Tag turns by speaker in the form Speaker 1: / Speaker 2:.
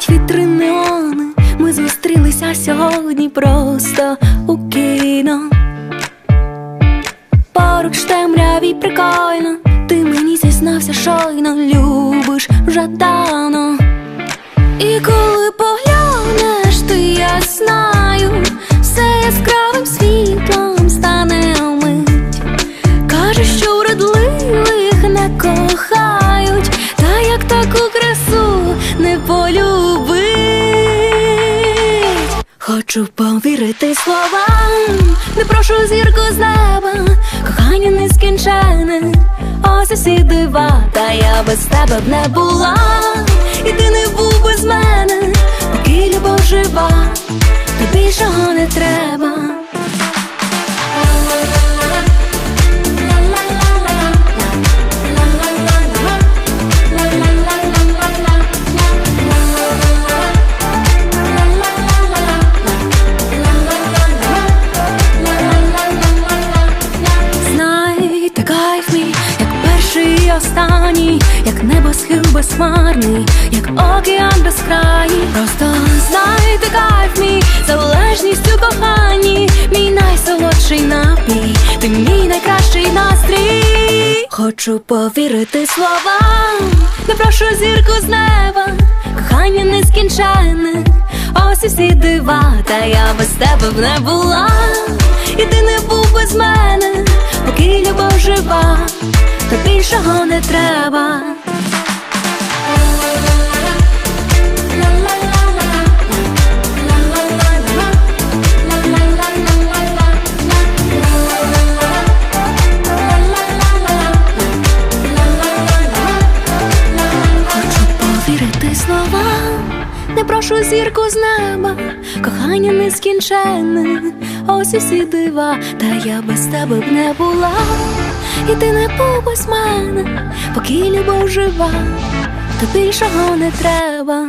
Speaker 1: Пробач вітринеони, ми зустрілися сьогодні просто у кіно. Поруч темряві прикольно, ти мені зізнався, шойно любиш жадано. І коли по Хочу повірити словам, не прошу зірку з неба, кохання нескінчене, ось усі дива, та я без тебе б не була, і ти не був без мене, поки любов жива, тобі чого не треба. Перший останній, як небо схил безхмарний, як океан безкрайній. Просто знайте кайф мій, залежність коханні, мій найсолодший напій, ти мій найкращий настрій. Хочу повірити словам, не прошу зірку з неба, кохання нескінченне, ось і всі дива, та я без тебе б не була, і ти не був без мене, поки любов жива, більшого не треба. Не прошу зірку з неба, кохання нескінченне, ось усі дива, та я без тебе б не була, і ти не побось мене, поки любов жива, то більшого не треба.